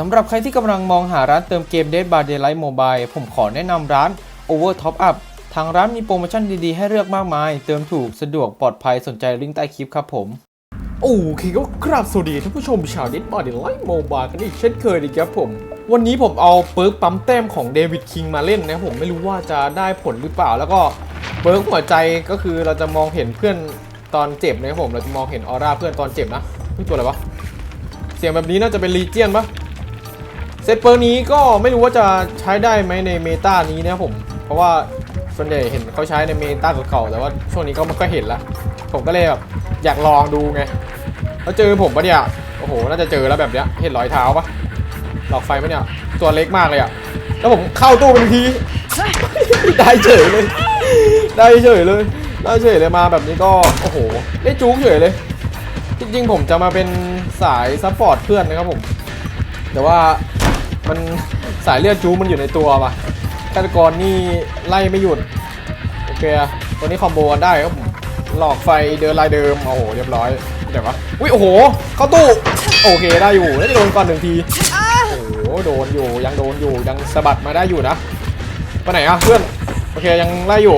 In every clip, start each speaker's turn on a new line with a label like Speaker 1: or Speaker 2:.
Speaker 1: สำหรับใครที่กำลังมองหาร้านเติมเกม Dead by Daylight Mobile ผมขอแนะนำร้าน Over Top Up ทางร้านมีโปรโมชั่นดีๆ ให้เลือกมากมาย เติมถูกสะดวกปลอดภัยสนใจลิงก์ใต้คลิปครับผม โอเคก็กราบสวัสดีท่านผู้ชมชาว Dead by Daylight Mobile กันอีกเช่นเคยดีครับผม วันนี้ผมเอาเปิร์กปั๊มแต้มของเดวิดคิงมาเล่นนะผมไม่รู้ว่าจะได้ผลหรือเปล่า แล้วก็เปิร์กหัวใจก็คือเราจะมองเห็นเพื่อนตอนเจ็บนะครับผมเราจะมองเห็นออร่าเพื่อนตอนเจ็บนะนี่ตัวอะไรวะเสียงแบบนี้น่าจะเป็นลีเจียนปะ เซตเปิร์นี้ก็ไม่รู้ว่าจะใช้ได้ไหมในเมตานี้นะผม เพราะว่าส่วนใหญ่เห็นเขาใช้ในเมตาเก่าๆแต่ว่าช่วงนี้ก็ไม่ค่อยเห็นละผมก็เลยแบบอยากลองดูไงแล้วเจอผมปะเนี่ยโอ้โหน่าจะเจอแล้วแบบเนี้ยเห็นรอยเท้าปะหลอกไฟปะเนี่ยตัวเล็กมากเลยอะแล้วผมเข้าตู้เป็นทีได้เฉยเลย ได้เฉยเลยได้เฉยเลยมาแบบนี้ก็โอ้โหได้จุกเฉยเลย จริงๆผมจะมาเป็นสายซัพพอร์ตเพื่อนนะครับผม แต่ว่า มันสายเลือดจูมันอยู่ในตัวป่ะฆาตกรนี่ไล่ไม่หยุด โอเคอะตัวนี้คอมโบกันได้ครับผมหลอกไฟเดินลายเดิม โอ้โห เรียบร้อยเดี๋ยววะอุ้ยโอ้โห เข้าตู้ โอเคได้อยู่น่าจะโดนก่อนหนึ่งที โอ้โห โดนอยู่ ยังโดนอยู่ ยังสะบัดมาได้อยู่นะ ไปไหนอะเพื่อน โอเคยังไล่อยู่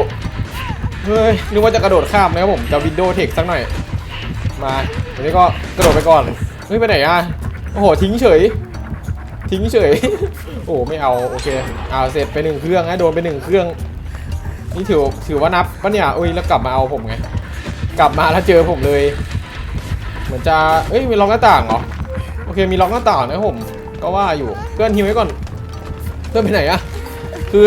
Speaker 1: เฮ้ย นึกว่าจะกระโดดข้ามนะครับผม จะวินโดว์เทคสักหน่อย มาอันนี้ก็กระโดดไปก่อน เฮ้ยไปไหนอะโอ้โห ทิ้งเฉย ทิ้งเฉย โอ้ไม่เอาโอเคเอาเสร็จไปหนึ่งเครื่องนะโดนไปหนึ่งเครื่อง นี่ถือถือว่านับปะเนี่ยอุ้ยแล้วกลับมาเอาผมไง กลับมาแล้วเจอผมเลย เหมือนจะเอ้ยมีล็อกหน้าต่างเหรอโอเคมีล็อกหน้าต่างนะผม ก็ว่าอยู่เพื่อนฮิวไว้ก่อน เพื่อนไปไหนอะคือ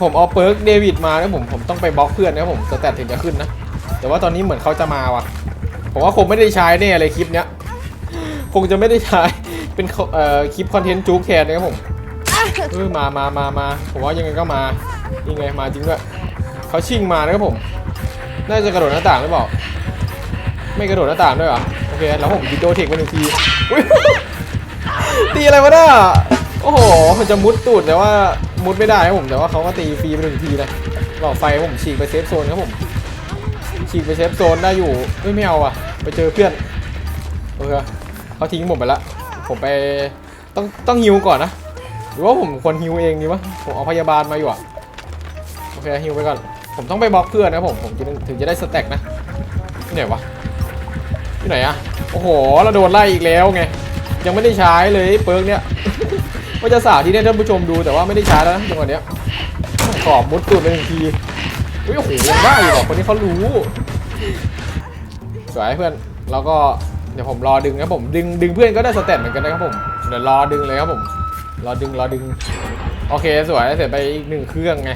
Speaker 1: ผมเอาเปิร์กเดวิดมาแล้วผมผมต้องไปบล็อกเพื่อนนะผมสแตทถึงจะขึ้นนะแต่ว่าตอนนี้เหมือนเขาจะมาว่ะผมว่าคงไม่ได้ใช้แน่เลยคลิปเนี้ยคงจะไม่ได้ใช้ เป็นเขาเอ่อคลิปคอนเทนต์จู๊กแทนนะครับผมเออมามามามาผมว่ายังไงก็มายังไงมาจริงด้วยเขาชิงมานะครับผม น่าจะกระโดดหน้าต่างหรือเปล่า ไม่กระโดดหน้าต่างด้วยเหรอ โอเค แล้วผมวิดีโอเทคไปหนึ่งทีอุ๊ยตีอะไรวะน่ะโอ้โหมันจะมุดตูดแต่ว่ามุดไม่ได้ครับผม แต่ว่าเขาก็ตีฟรีไปหนึ่งทีเลยหลอกไฟผมฉีกไปเซฟโซนครับผม ฉีกไปเซฟโซนได้อยู่เอ้ยไม่เอาอะ ไปเจอเพื่อนโอเคเขาทิ้งผมไปละ ผมไปต้องต้องฮิวก่อนนะหรือว่าผมควรฮิวเองดีวะผมเอาพยาบาลมาอยู่อะโอเคฮิวไปก่อน ผมต้องไปบล็อกเพื่อนนะผมผมถึงจะได้สแต็กนะที่ไหนวะที่ไหนอะโอ้โหเราโดนไล่อีกแล้วไงยังไม่ได้ใช้เลยเปิร์กเนี้ยว่าจะสาที่ให้ท่านผู้ชมดูแต่ว่าไม่ได้ใช้แล้วนะจังหวะเนี้ยขอบมุดตูดไปหนึ่งทีอุ้ยโอ้โหยังได้อยู่หรอกคนนี้เขารู้สวยเพื่อนแล้วก็ ดี๋ยวผมรอดึงนะผมดึงดึงเพื่อนก็ได้สเตตเหมือนกันนะครับผมเดี๋ยวรอดึงเลยครับผมรอดึงรอดึงโอเคสวยเสร็จไปอีกหนึ่งเครื่องไง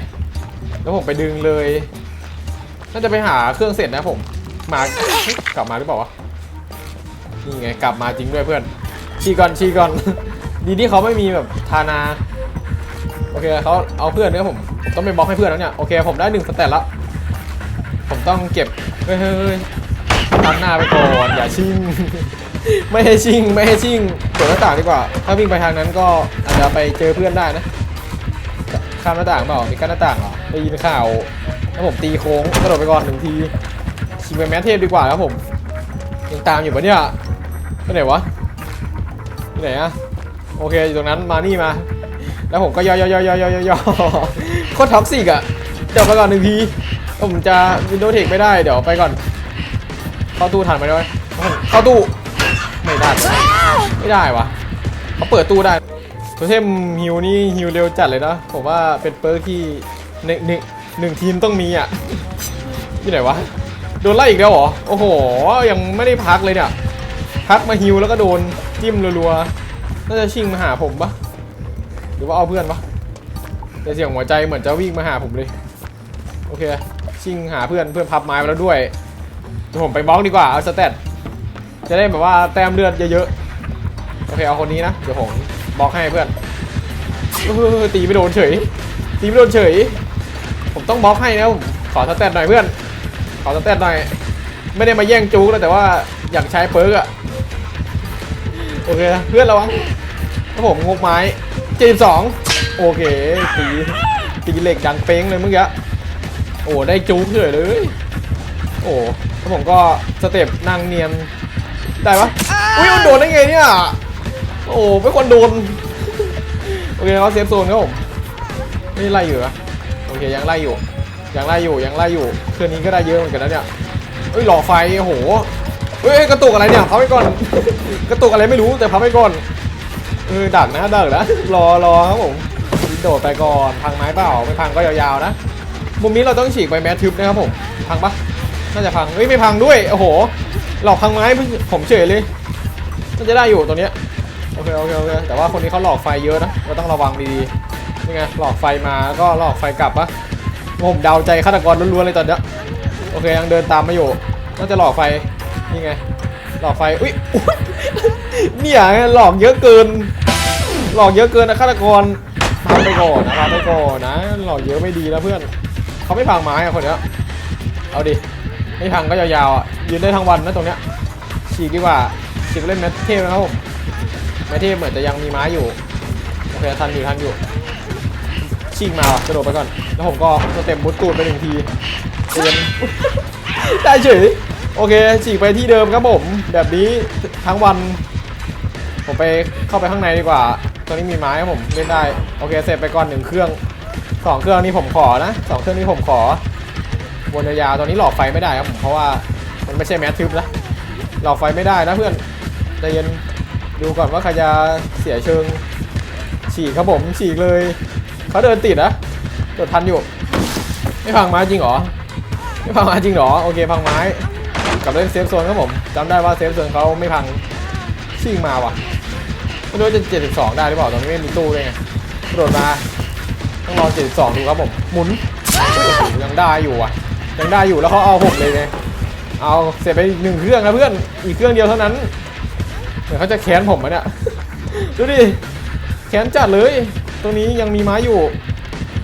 Speaker 1: แล้วผมไปดึงเลยน่าจะไปหาเครื่องเสร็จนะผมมากลับมาหรือเปล่าวะนี่ไงกลับมาจริงด้วยเพื่อน ชีก่อนชีก่อน ดีที่เขาไม่มีแบบทานาโอเคเขาเอาเพื่อนเนี่ยผมผมต้องไปบล็อกให้เพื่อนแล้วเนี่ยโอเคผมได้หนึ่งสเตตแล้วผมต้องเก็บเฮ้ย ตัดหน้าไปก่อนอย่าชิงไม่ให้ชิงไม่ให้ชิงเปิดหน้าต่างดีกว่า ถ้าวิ่งไปทางนั้นก็อาจจะไปเจอเพื่อนได้นะ ข้ามหน้าต่างเปล่ามีกั้นหน้าต่างเหรอได้ยินข่าวถ้าผมตีโค้งกระโดดไปก่อนหนึ่งทีชิงไปแมทเทพดีกว่าครับผมยังตามอยู่ปะเนี่ยไปไหนวะไปไหนอะโอเคอยู่ตรงนั้นมานี่มา แล้วผมก็ย่อย่อย่อย่อย่อย่อโคตรท็อกซิกอะเดี๋ยวไปก่อนหนึ่งทีผมจะวินโดว์เทคไม่ได้เดี๋ยวไปก่อน เข้าตู้ทันไหมด้วยเข้าตู้ไม่ได้ ไม่ได้วะเขาเปิดตู้ได้โทเทมฮิวนี่ฮิวเร็วจัดเลยนะผมว่าเป็นเปิร์กที่หนึ่งหนึ่งหนึ่งทีมต้องมีอะที่ไหนวะโดนไล่อีกแล้วเหรอโอ้โหยังไม่ได้พักเลยเนี่ยพักมาฮิวแล้วก็โดนจิ้มรัวๆน่าจะชิงมาหาผมปะหรือว่าเอาเพื่อนปะแต่เสียงหัวใจเหมือนจะวิ่งมาหาผมเลยโอเคชิงหาเพื่อนเพื่อนพับไม้มาแล้วด้วย เดี๋ยวผมไปบล็อกดีกว่า เอาสเตตจะได้แบบว่าแต้มเลือดเยอะๆ โอเค เอาคนนี้นะ เดี๋ยวผมบล็อกให้เพื่อนตีไม่โดนเฉย ตีไม่โดนเฉย ผมต้องบล็อกให้นะผมขอสเตตหน่อยเพื่อน ขอสเตตหน่อย ไม่ได้มาแย่งจู๊กแล้วแต่ว่าอยากใช้เปิร์กอะโอเคเพื่อนระวังถ้าผมงกไม้เจมสองโอเคตีตีเหล็กดังเป้งเลยเมื่อกี้โอ้ได้จู๊กเฉยเลย โอ้ แล้วผมก็สเต็ปนั่งเนียนได้ปะอุ้ยมันโดนได้ไงเนี่ย โอ้ไม่ควรโดนเคเขาเซฟโซนครับผมนี่ไล่อยู่นะโอเคยังไล่อยู่ยังไล่อยู่ยังไล่อยู่คืนนี้ก็ได้เยอะเหมือนกันนะเนี่ยเอ้ยหล่อไฟโอ้โหเฮ้ยกระตุกอะไรเนี่ยพับไปก่อน กระตุกอะไรไม่รู้แต่พับไปก่อนเออดักนะดักนะรอรอครับผมโดดไปก่อนพังไม้เปล่าไม่พังก็ยาวๆนะมุมนี้เราต้องฉีกไปแมททึบนะครับผมพังปะ น่าจะพังเฮ้ยไม่พังด้วย โอ้โห หลอกพังไม้ผมเฉยเลย น่าจะได้อยู่ตัวเนี้ย โอเคโอเคโอเค แต่ว่าคนนี้เขาหลอกไฟเยอะนะเราต้องระวังดีๆนี่ไง หลอกไฟมาก็หลอกไฟกลับปะผมเดาใจฆาตกรล้วนๆเลยตอนเนี้ย โอเคยังเดินตามมาอยู่ น่าจะหลอกไฟ นี่ไง หลอกไฟ อุ้ยอุ๊ยเนี่ยหลอกเยอะเกิน หลอกเยอะเกินนะฆาตกรพังไปก่อนนะพังไปก่อนนะ หลอกเยอะไม่ดีนะเพื่อน เขาไม่พังไม้อะคนเนี้ย เอาดิ ไม่พังก็ยาวๆอะยืนได้ทั้งวันนะตรงเนี้ยฉีกดีกว่าฉีกเล่นแมทเทพนะครับผมแมทเทพเหมือนจะยังมีไม้อยู่โอเคทันอยู่ทันอยู่ฉีกมาว่ะกระโดดไปก่อน แล้วผมก็สเต็มบุตตูดไปหนึ่งทีเตือนได้เฉยโอเคฉีกไปที่เดิมครับผมแบบนี้ทั้งวัน ผมไปเข้าไปข้างในดีกว่าตอนนี้มีไม้ครับผมเล่นได้โอเคเสร็จไปก่อนหนึ่งเครื่องสองเครื่องนี้ผมขอนะสองเครื่องนี้ผมขอ วนยาวๆตอนนี้หลอกไฟไม่ได้ครับผมเพราะว่ามันไม่ใช่แมททึบนะหลอกไฟไม่ได้นะเพื่อนใจเย็นดูก่อนว่าใครจะเสียเชิง ฉีกครับผมฉีกเลยเขาเดินติดนะเดินทันอยู่ ไม่พังไม้จริงหรอไม่พังไม้จริงหรอโอเคพังไม้กับเล่นเซฟโซนครับผมจำได้ว่าเซฟโซนเขาไม่พังชิงมาว่ะไม่รู้จะ 72 ได้หรือเปล่าตอนนี้ไม่มีตู้เลยไงกระโดดมาต้องรอ72 ดูครับผมหมุนยังได้อยู่อะ ยังได้อยู่แล้วเขาเอาผมเลยไงเอาเสร็จไปหนึ่งเครื่องนะเพื่อนอีกเครื่องเดียวเท่านั้นเดี๋ยวเขาจะแค้นผมมะเนี่ยดูดิแค้นจัดเลย ตรงนี้ยังมีไม้อยู่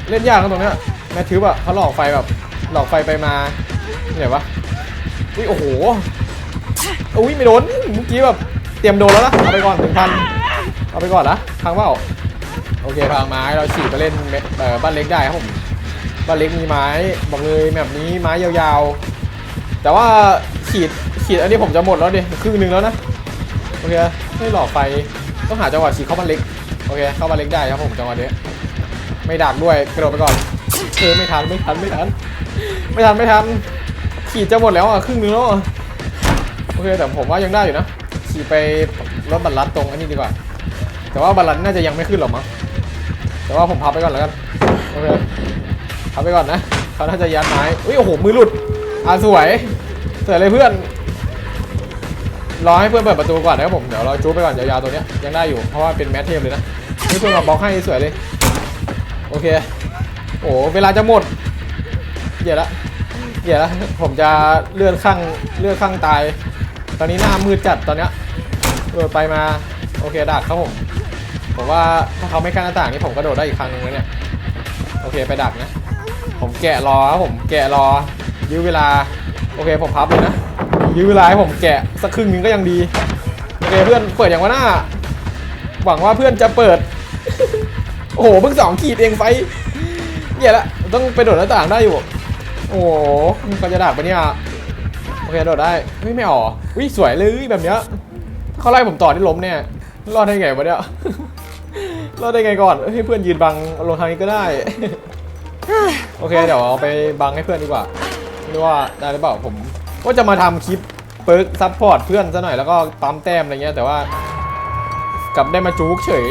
Speaker 1: เล่นยากนะตรงเนี้ยแมทธิวอะเขาหลอกไฟแบบหลอกไฟไปมาเนี่ยวะอุ้ยโอ้โหอุ้ยไม่โดนเมื่อกี้แบบเตรียมโดนแล้วนะเอาไปก่อนถึงพันเอาไปก่อนนะพังเปล่าโอเคพังไม้เราฉีกไปเล่นบ้านเล็กได้ครับผม บ้านเล็กมีไม้บอกเลยแบบนี้ไม้ยาวๆ แต่ว่าขีดขีดอันนี้ผมจะหมดแล้วดิครึ่งหนึ่งแล้วนะโอเคไม่หล่อไฟต้องหาจังหวะฉีดเข้าบ้านเล็กโอเคเข้าบ้านเล็กได้ครับผมจังหวะนี้ไม่ดักด้วยกระโดดไปก่อนเออไม่ทันไม่ทันไม่ทันไม่ทันไม่ทันขีดจะหมดแล้วอะครึ่งหนึงแล้วโอเคแต่ผมว่ายังได้อยู่นะขี่ไปรถบัลลัดตรงอันนี้ดีกว่า แต่ว่าบัลลัดน่าจะยังไม่ขึ้นหรอกมั้งแต่ว่าผมพับไปก่อนแล้วกันโอเค เอาไปก่อนนะเขาน่าจะยัดไม้อุ้ยโอ้โหมือหลุดอะสวยสวยเลยเพื่อนรอให้เพื่อนเปิดประตูก่อนนะครับผมเดี๋ยวเราจูบไปก่อนยาวๆตัวเนี้ยยังได้อยู่เพราะว่าเป็นแมทเทมเลยนะนี่เพื่อนมาบล็อกให้สวยเลยโอเคโอ้เวลาจะหมดเดี๋ยวละเดี๋ยวละผมจะเลื่อนข้างเลื่อนข้างตาย ตอนนี้หน้ามืดจัดตอนเนี้ยโดดไปมาโอเคดักครับผมผมว่าถ้าเขาไม่กั้นหน้าต่างนี่ผมกระโดดได้อีกครั้งหนึงแล้วเนี่ยโอเคไปดักนะ ผมแกะรอครับผมแกะรอ ยื้อเวลา โอเคผมพับเลยนะ ยื้อเวลาให้ผมแกะสักครึ่งนึงก็ยังดี โอเคเพื่อนเปิดอย่างว่าหน้า หวังว่าเพื่อนจะเปิด โอ้โหเพิ่งสองขีดเองไฟเหี้ยละต้องไปโดดหน้าต่างได้อยู่ โอ้โหก็จะดักปะเนี่ยโอเคโดดได้เฮ้ยไม่ออกวิสวยเลยแบบเนี้ยถ้าเขาไล่ผมต่อที่ล้มเนี่ยรอดได้ไงวะเนี่ยรอดได้ไงก่อนให้เพื่อนยืนบังลงทางนี้ก็ได้ โอเคเดี๋ยวเอาไปบังให้เพื่อนดีกว่าไม่รู้ว่าได้หรือเปล่าผมก็จะมาทำคลิปเปิร์กซัพพอร์ตเพื่อนซะหน่อยแล้วก็ปั๊มแต้มอะไรเงี้ยแต่ว่ากลับได้มาจูกเฉย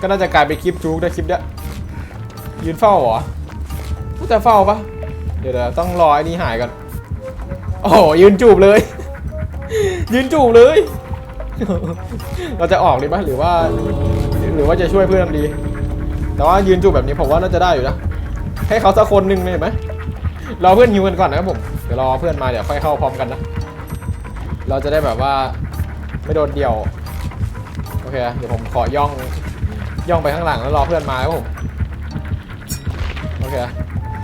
Speaker 1: ก็น่าจะกลายเป็นคลิปจูกได้คลิปเนี้ยยืนเฝ้าเหรอพูดแต่เฝ้าปะเดี๋ยวเดี๋ยวต้องรอไอ้นี่หายก่อนโอ้ยืนจูบเลย ยืนจูบเลย เราจะออกดีปะหรือว่า หรือว่าจะช่วยเพื่อนดี แต่ว่ายืนจูบแบบนี้ผมว่าน่าจะได้อยู่นะ ให้เขาสักคนหนึ่งเลยไหมรอเพื่อนฮิวกันก่อนนะครับผม เดี๋ยวรอเพื่อนมาเดี๋ยวค่อยเข้าพร้อมกันนะ เราจะได้แบบว่าไม่โดนเดี่ยว โอเค เดี๋ยวผมขอย่องย่องไปข้างหลังแล้วรอเพื่อนมาครับผม โอเค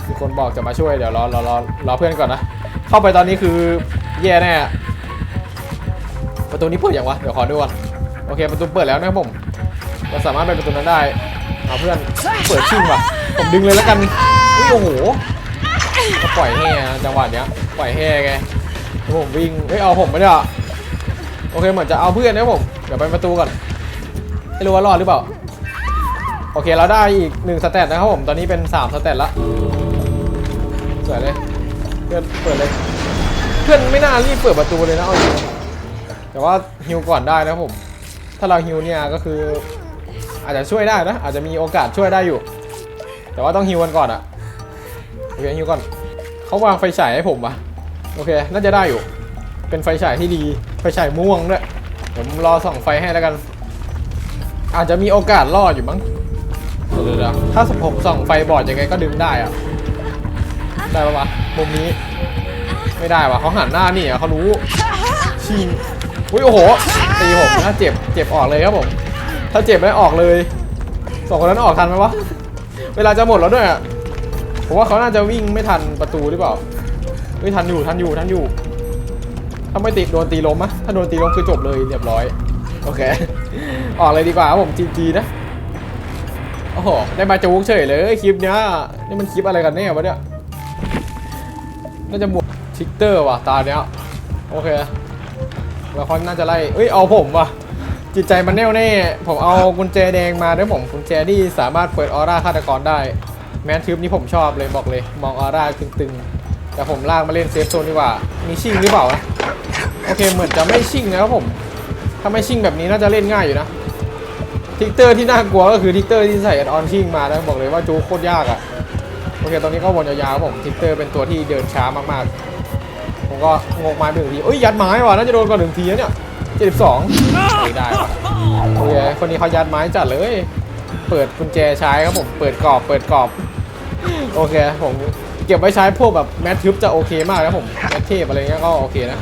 Speaker 1: มีคนบอกจะมาช่วยเดี๋ยวรอรอรอรอเพื่อนก่อนนะ เข้าไปตอนนี้คือแย่แน่ ประตูนี้เปิดยังวะ เดี๋ยวขอดูก่อน โอเคประตูเปิดแล้วนะครับผม เราสามารถไปประตูนั้นได้เอาเพื่อนเปิดชิ่งว่ะ ผมดึงเลยแล้วกันอุ้ยโอ้โหก็ปล่อยแห่จังหวะเนี้ยปล่อยแห่ไงแล้วผมวิ่งเฮ้ยเอาผมไม่ได้อะโอเคเหมือนจะเอาเพื่อนนะผมเดี๋ยวไปประตูก่อนไม่รู้ว่ารอดหรือเปล่าโอเคเราได้อีกหนึ่งสเตตนะครับผมตอนนี้เป็นสามสเตตละสวยเลยเพื่อนเปิดเลย เพื่อนไม่น่ารีบเปิดประตูเลยนะเอาจริงแต่ว่าฮิวก่อนได้นะผม ถ้าเราฮิวเนี่ยก็คือ อาจจะช่วยได้นะอาจจะมีโอกาสช่วยได้อยู่ แต่ว่าต้องฮิวกันก่อนอะโอเคฮิวก่อนเขาวางไฟฉายให้ผมปะโอเค น่าจะได้อยู่ เป็นไฟฉายที่ดี ไฟฉายม่วงด้วย ผมรอส่องไฟให้แล้วกัน อาจจะมีโอกาสรอดอยู่มั้งเดี๋ยวถ้าผมส่องไฟบอดยังไงก็ดึงได้อะได้ปะวะมุมนี้ ไม่ได้วะเขาหันหน้านี่อะเขารู้ชิงอุ้ยโอ้โห ตีผมถ้าเจ็บ เจ็บออกเลยครับผม ถ้าเจ็บไม่ออกเลย สองคนนั้นออกทันไหมวะ เวลาจะหมดแล้วด้วยอะผมว่าเขาน่าจะวิ่งไม่ทันประตูหรือเปล่าไม่ทันอยู่ทันอยู่ทันอยู่ถ้าไม่ติดโดนตีล้มอะถ้าโดนตีล้มคือจบเลยเรียบร้อย โอเค ออกเลยดีกว่าผมจีจีนะโอ้โหได้มาจูกเฉยเลยคลิปเนี้ยนี่มันคลิปอะไรกันแน่วะเนี่ยน่าจะบวกทิกเตอร์ว่ะตาเนี้ยโอเคแล้วเขาน่าจะไล่เอ้ยเอาผมว่ะ จิตใจมันแน่วแน่ ผมเอากุญแจแดงมาด้วยผมกุญแจที่สามารถเปิดออร่าฆาตกรได้ แมนทึบนี่ผมชอบเลยบอกเลย มองออร่าตึงๆ แต่ผมลากมาเล่นเซฟโซนดีกว่า มีชิงหรือเปล่า โอเคเหมือนจะไม่ชิงนะครับผม ถ้าไม่ชิงแบบนี้น่าจะเล่นง่ายอยู่นะ ทิกเตอร์ที่น่ากลัวก็คือทิกเตอร์ที่ใส่อดออนชิงมานะบอกเลยว่าจูโคตรยากอะ่ะโอเค ตอนนี้ก็วนยาวๆครับผมทิกเตอร์เป็นตัวที่เดินช้ามากๆ ผมก็งกไม้ไปหนึ่งทีเอ้ยยัดไม้ว่ะน่าจะโดนก่อนหนึ่งทีนะเนี่ย เจ็ดสิบสองไม่ได้โอเคคนนี้เขายัดไม้จัดเลย เปิดกุญแจใช้ครับผม เปิดกรอบ เปิดกรอบ โอเค ผมเก็บไว้ใช้พวกแบบแมททึบจะโอเคมากนะผมแมทเทพอะไรเงี้ยก็โอเคนะ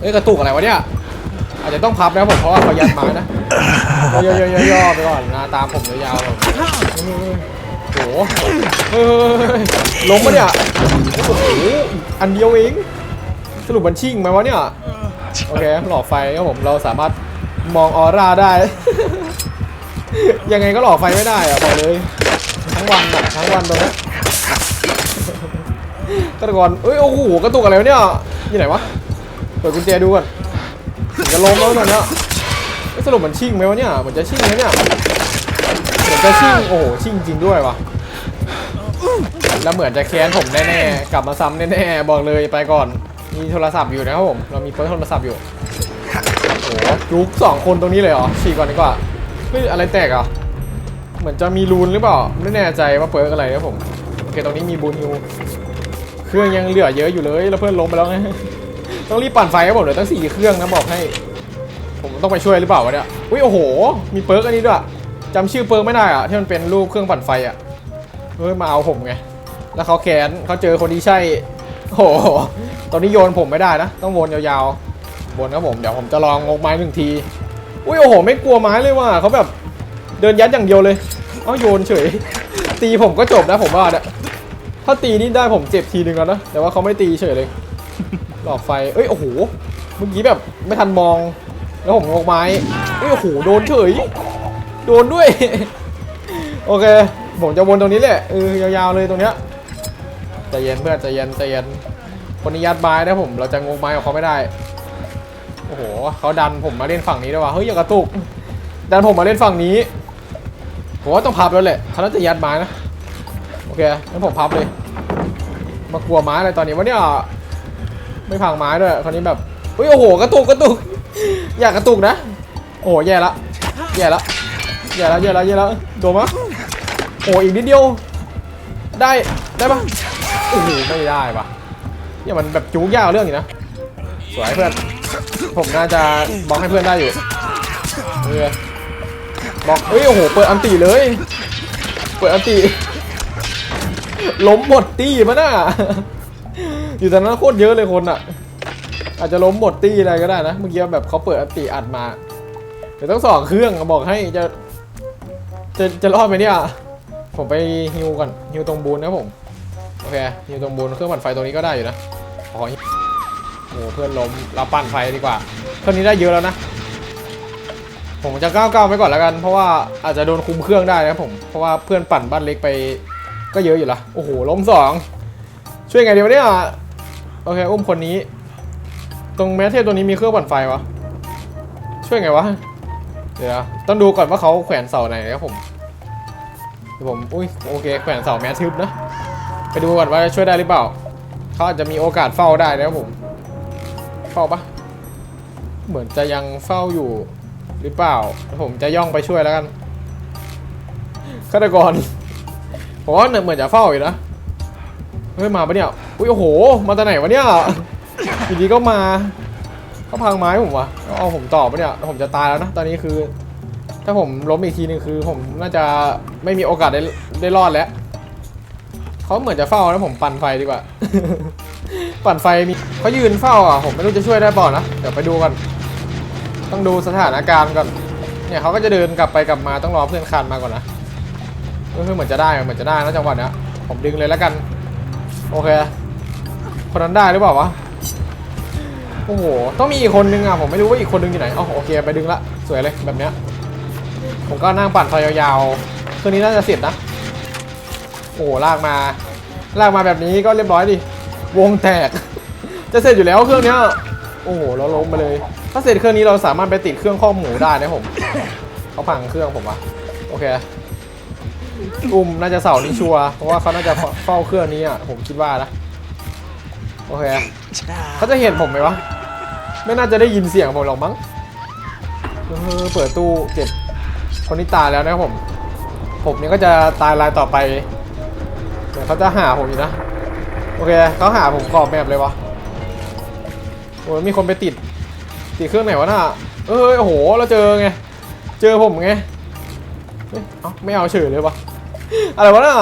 Speaker 1: เอ้ยกระตุกอะไรวะเนี่ย อาจจะต้องพับนะผมเพราะว่าเขายัดไม้นะย่อย่อๆๆไปก่อนนะตามผมยาวๆโอ้โหล้มปะเนี่ยโอ้โหอันเดียวเอง สรุปมันชิ่งไหมวะเนี่ย โอเคหลอดไฟครับผมเราสามารถมองออร่าได้ ยังไงก็หลอดไฟไม่ได้อะบอกเลย ทั้งวันอะทั้งวันตรงนี้กระกอนเอ้ยโอ้โหกระตุกอะไรวะเนี่ยอยู่ไหนวะเปิดกุญแจดูก่อนจะล้มแล้วตอนเนี้ยสรุปมันชิ่งไหมวะเนี่ยเหมือนจะชิ่งนะเนี่ยเหมือนจะชิ่งโอ้โหชิ่งจริงด้วยวะแล้วเหมือนจะแค้นผมแน่ๆกลับมาซ้ำแน่ๆบอกเลยไปก่อน มีโทรศัพท์อยู่นะครับผม เรามีเปิร์โทรศัพท์อยู่ โอ้โหจุกสองคนตรงนี้เลยเหรอฉีกก่อนดีกว่า เฮ้ย อะไรแตกอะ เหมือนจะมีรูนหรือเปล่า ไม่แน่ใจว่าเปิร์อะไรนะผม โอเคตรงนี้มีบูนยูเครื่องยังเหลือเยอะอยู่เลย แล้วเพื่อนล้มไปแล้วไง ต้องรีบปั่นไฟครับผมเหลือตั้งสี่เครื่องนะบอกให้ ผมต้องไปช่วยหรือเปล่าวะเนี่ย อุ้ยโอ้โห มีเปิร์กอันนี้ด้วยจำชื่อเปิร์กไม่ได้อะที่มันเป็นรูปเครื่องปั่นไฟอะเฮ้ยมาเอาผมไง แล้วเขาแค้นเขาเจอคนที่ใช่ โอ้โหตอนนี้โยนผมไม่ได้นะ ต้องวนยาวๆวนครับผม เดี๋ยวผมจะลองงกไม้หนึ่งที อุ้ยโอ้โห ไม่กลัวไม้เลยว่ะเขาแบบเดินยัดอย่างเดียวเลยเอ้าโยนเฉย ตีผมก็จบนะผมว่าเนี่ยถ้าตีนี่ได้ผมเจ็บทีนึงแล้วนะ แต่ว่าเขาไม่ตีเฉยเลย หลอกไฟ เอ้ยโอ้โห เมื่อกี้แบบไม่ทันมอง แล้วผมงกไม้เอ้ยโอ้โหโดนเฉย โดนด้วย โอเค ผมจะวนตรงนี้แหละเออยาวๆเลยตรงเนี้ย ใจเย็นเพื่อนใจเย็นใจเย็นคนนี้ยัดไม้นะผมเราจะงกไม้กับเขาไม่ได้โอ้โหเขาดันผมมาเล่นฝั่งนี้ด้วยว่ะเฮ้ยอย่ากระตุก ดันผมมาเล่นฝั่งนี้ผมว่าต้องพับแล้วแหละเขาน่าจะยัดไม้นะโอเคงั้นผมพับเลย มากลัวไม้อะไรตอนนี้วะเนี่ยไม่พังไม้ด้วยคราวนี้แบบอุ้ยโอ้โหกระตุกกระตุก อยากกระตุกนะ โอ้โหแย่ละแย่ละแย่ละแย่ละแย่ละโดนมะโอ้อีกนิดเดียว ได้ได้ปะ อ้โหไม่ได้ปะเนี่ยมันแบบจูงยากเรื่องอยู่นะ สวยเพื่อน ผมน่าจะบล็อกให้เพื่อนได้อยู่เออบล็อกเอ้ยโอ้โห เปิดอันตีเลย เปิดอันตีล้มหมดตีมาน่ะ อยู่ตอนนั้นโคตรเยอะเลยคนอะ อาจจะล้มหมดตีอะไรก็ได้นะ เมื่อกี้แบบเขาเปิดอัตติอัดมา เดี๋ยวต้องสองเครื่องบอกให้จะ จะจะรอดไหมเนี่ย ผมไปฮิวก่อนฮิวตรงบูนนะผม อเคฮิวตรงบนเครื่องปั่นไฟตรงนี้ก็ได้อยู่นะขอฮิวโอ้เพื่อนล้มเราปั่นไฟดีกว่าเครื่องนี้ได้เยอะแล้วนะ ผมจะก้าวก้าวไปก่อนแล้วกัน เพราะว่าอาจจะโดนคุมเครื่องได้นะผมเพราะว่าเพื่อนปั่นบ้านเล็กไปก็เยอะอยู่ละโอ้โหล้มสองช่วยไงดีวะเนี่ยโอเคอุ้มคนนี้ ตรงแมทเทพตัวนี้มีเครื่องปั่นไฟวะช่วยไงวะเดี๋ยวต้องดูก่อนว่าเขาแขวนเสาไหนนะครับผมผมอุ้ยโอเคแขวนเสาแมสทึบนะ ไปดูก่อนว่าช่วยได้หรือเปล่า เขาอาจจะมีโอกาสเฝ้าได้นะครับผม เฝ้าปะเหมือนจะยังเฝ้าอยู่หรือเปล่า ผมจะย่องไปช่วยแล้วกันฆาตกรผมว่าเหมือนจะเฝ้าอยู่นะ เฮ้ยมาปะเนี่ย อุ้ยโอ้โห มาจากไหนวะเนี่ยอยู่ดีก็มาเขาพังไม้ผมวะเอาผมต่อปะเนี่ย ผมจะตายแล้วนะ ตอนนี้คือ ถ้าผมล้มอีกทีนึงคือ ผมน่าจะไม่มีโอกาสได้ได้รอดแล้ว เขาเหมือนจะเฝ้านะผมปั่นไฟดีกว่า ปั่นไฟมีเขายืนเฝ้าอะผมไม่รู้จะช่วยได้เปล่านะ เดี๋ยวไปดูกัน ต้องดูสถานการณ์ก่อน เนี่ยเขาก็จะเดินกลับไปกลับมาต้องรอเพื่อนคันมาก่อนนะเออเหมือนจะได้เหมือนจะได้นะจังหวะเนี้ยผมดึงเลยแล้วกัน โอเค คนนั้นได้หรือเปล่าวะโอ้โห ต้องมีอีกคนนึงอะ ผมไม่รู้ว่าอีกคนนึงอยู่ไหนอ๋อโอเค ไปดึงละ สวยเลยแบบเนี้ย ผมก็นั่งปั่นไฟยาวๆครื่องนี้น่าจะเสร็จนะ โอ้โหลากมา ลากมาแบบนี้ก็เรียบร้อยดิ วงแตก จะเสร็จอยู่แล้วเครื่องเนี้ย โอ้โห เราล้มไปเลย ถ้าเสร็จเครื่องนี้เราสามารถไปติดเครื่องข้อหมูได้นะผมเขาพังเครื่องผมวะโอเคอุ้มน่าจะเสานี้ชัวเพราะว่าเขาน่าจะเฝ้าเครื่องนี้อะผมคิดว่านะโอเคเขาจะเห็นผมไหมวะไม่น่าจะได้ยินเสียงผมหรอกมั้งเปิดตู้เก็บคนนี้ตายแล้วนะครับผม ผมเนี่ยก็จะตายรายต่อไป เขาจะหาผมอีกนะ โอเคเขาหาผมกรอบแมปเลยวะโอ้ยมีคนไปติด ติดเครื่องไหนวะน่ะเอ้ยโอ้โหเราเจอไง เจอผมไงเอ้าไม่เอาเฉยเลยวะอะไรวะน่ะ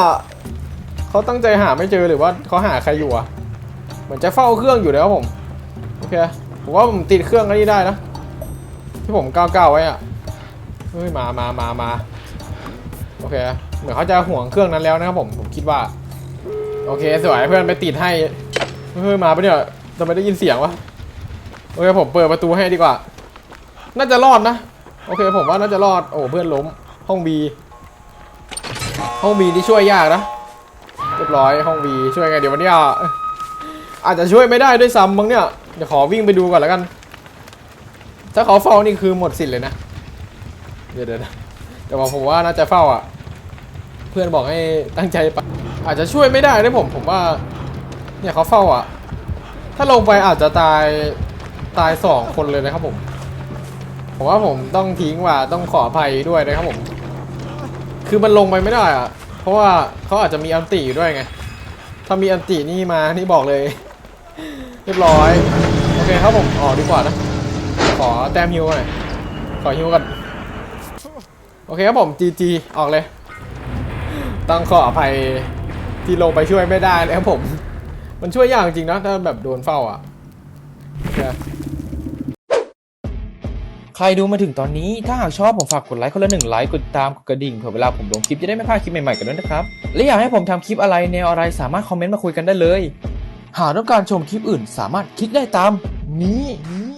Speaker 1: เขาตั้งใจหาไม่เจอหรือว่าเขาหาใครอยู่อะเหมือนจะเฝ้าเครื่องอยู่แล้วผมโอเคผมว่าผมติดเครื่องอันนี้ได้นะที่ผมก้าวๆไว้อะเฮ้ยมามามามาโอเคเหมือนเขาจะห่วงเครื่องนั้นแล้วนะครับผมผมคิดว่า โอเคสวยเพื่อนไปติดให้เฮ้ยมาปะเนี่ยทำไมได้ยินเสียงวะโอเคผมเปิดประตูให้ดีกว่า น่าจะรอดนะ โอเคผมว่าน่าจะรอด โอ้เพื่อนล้ม ห้องบีห้องบีที่ช่วยยากนะเรียบร้อยห้องบีช่วยไงเดี๋ยววันนี้อาจจะช่วยไม่ได้ด้วยซ้ำมั้งเนี่ยเดี๋ยวขอวิ่งไปดูก่อนแล้วกัน ถ้าเขาเฝ้านี่คือหมดสิทธิ์เลยนะ เดี๋ยวเดี๋ยวนะแต่ว่าผมว่าน่าจะเฝ้าอะ เพื่อนบอกให้ตั้งใจไป อาจจะช่วยไม่ได้นะผม ผมว่า เนี่ยเขาเฝ้าอะ ถ้าลงไปอาจจะตายตายสองคนเลยนะครับผม ผมว่าผมต้องทิ้งว่าต้องขออภัยด้วยนะครับผม คือมันลงไปไม่ได้อะ เพราะว่าเขาอาจจะมีอันติอยู่ด้วยไง ถ้ามีอันตินี่มานี่บอกเลย เรียบร้อย โอเคครับผมออกดีกว่านะ ขอแต้มฮิวหน่อย ขอฮิวกันโอเคครับผม GG ออกเลย ต้องขออภัย ที่ลงไปช่วยไม่ได้นะครับผม มันช่วยยากจริงๆนะถ้าแบบโดนเฝ้าอะใครดูมาถึงตอนนี้ ถ้าหากชอบผมฝากกดไลค์คนละหนึ่งไลค์กดติดตามกดกระดิ่งเผื่อเวลาผมลงคลิปจะได้ไม่พลาดคลิปใหม่ๆกันด้วยนะครับ และอยากให้ผมทำคลิปอะไรแนวอะไรสามารถคอมเมนต์มาคุยกันได้เลย หากต้องการชมคลิปอื่นสามารถคลิกได้ตามนี้นี้